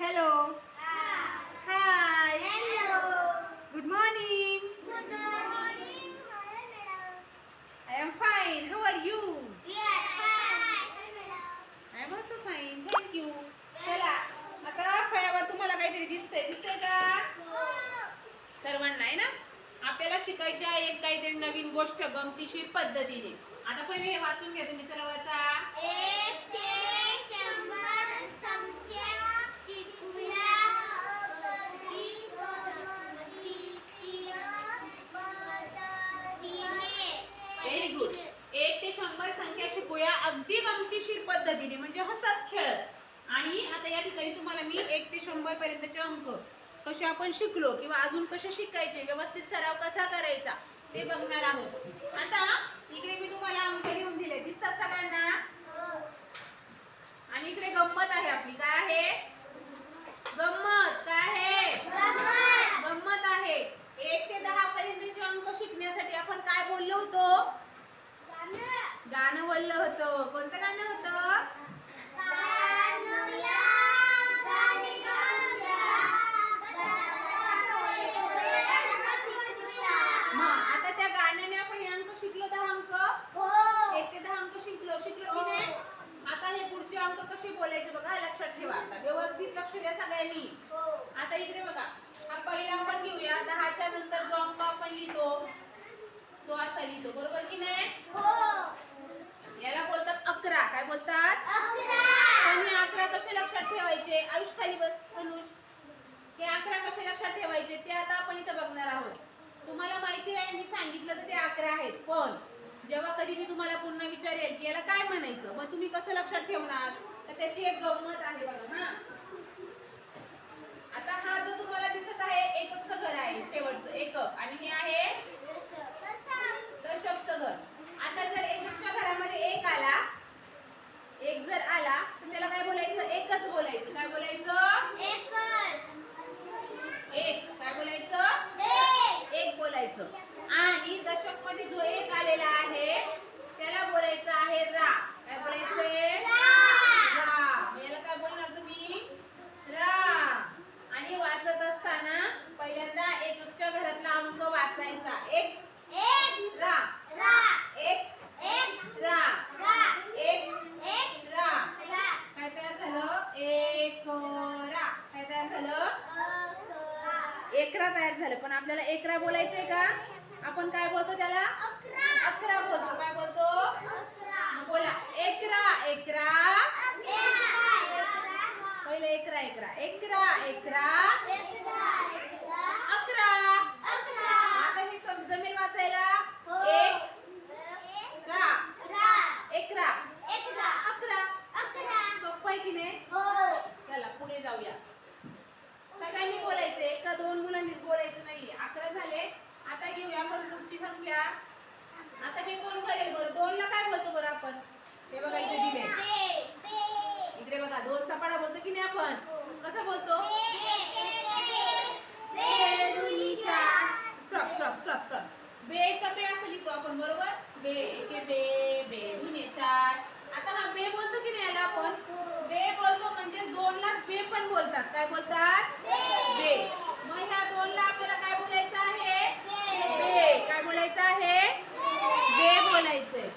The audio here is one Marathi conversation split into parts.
Hello hi good morning I am fine how are you I am also fine thank you चला आता फळ्यावर तुम्हाला काहीतरी दिसतंय. दिसतंय का? सर्वांना आहे ना? आपल्याला शिकायची आहे एक काहीतरी नवीन गोष्ट गमतीशीर पद्धतीने. आता पहिले हे वाचून घ्या तुम्ही. चला वाचा. पद्धतीने म्हणजे हसत खेळत. आणि आता या ठिकाणी तुम्हाला मी एक ते शंभर पर्यंतचे अंक कसे आपण शिकलो किंवा अजून कसे शिकायचे व्यवस्थित सराव कसा करायचा ते बघणार आहोत. आता इकडे मी तुम्हाला अंक लिहून दिले. दिसतात सगळ्यांना? आणि इकडे गंमत आहे आपली. काय आहे? गंमत. काय आहे? गंमत आहे. एक ते दहा पर्यंतचे अंक शिकण्यासाठी आपण काय बोललो होतो? गाणं. बोललं होतं. कोणतं गाणं होतं मग आता त्या गाण्याने आपण हे अंक शिकलो दहा अंक एक ते दहा अंक शिकलो शिकलो की नाही आता हे पुढचे अंक कसे बोलायचे बघा लक्षात ठेवा आता व्यवस्थित लक्ष द्या सगळ्यांनी आता इकडे बघा हा पहिला आपण घेऊया दहाच्या नंतर जो अंक आपण लिहितो तो असा लिहितो बरोबर की नाही याला बोलतात अकरा काय बोलतात पण हे अकरा कसे लक्षात ठेवायचे आयुष खाली बस अनुष हे अकरा कसे ते आता आपण इथं बघणार आहोत. तुम्हाला माहिती आहे मी सांगितलं तर ते अकरा आहेत पण जेव्हा कधी मी तुम्हाला पुन्हा विचारेल की याला काय म्हणायचं मग तुम्ही कसं लक्षात ठेवणार? तर त्याची एक गंमत आहे बघा ना आता हा जो तुम्हाला दिसत आहे एकच घर आहे शेवटचं एक आणि हे आहे दशकचं घर. आता जर एकच्या घरामध्ये एक आला एक जर आला तर त्याला काय बोलायचं? एकच बोलायचं. काय बोलायचं? एक काय बोलायचं एक. बोलायचं. आणि दशकमध्ये जो एक आलेला आहे त्याला बोलायचं आहे रा काय बोलायचंय रा मग याला काय बोलणार तुम्ही रा आणि वाचत असताना पहिल्यांदा एकच्या घरातला अंक वाचायचा एक रा एक रा एक रा काय तयार झालं एक रा काय तयार झालं एकरा तयार झालं पण आपल्याला एकरा बोलायचंय का आपण काय बोलतो त्याला अकरा बोलतो काय बोलतो मग बोला एकरा एकरा पहिले एकरा एकरा. अकरा. आता मी जमीन वाचायला. एक. रा एकरा. अकरा. सोपं आहे की नाही? चला पुढे जाऊया. सगळ्यांनी बोलायचं. एका दोन मुलांनीच बोलायचं नाही अकरा झाले. आता घेऊया आपण पुढची संख्या. आता हे कोण करेल बरं? दोन ला काय बोलतो बरं आपण? हे बघा इथे दिले इकडे बघा दोन चपाडा बोलतो की नाही आपण? कसं बोलतो? स्टॉप स्टॉप स्टॉप स्टॉप बे का बे असं लिहितो आपण बरोबर? बे एके बे बे दुने चार. आता हा बे बोलतो की नाही याला आपण? बे बोलतो म्हणजे दोन लाच बे पण बोलतात. काय बोलतात? बे. मग ह्या दोन ला आपल्याला काय बोलायचं आहे? बे. काय बोलायचं आहे? बे बोलायचंय.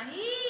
नाही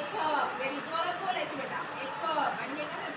एक एक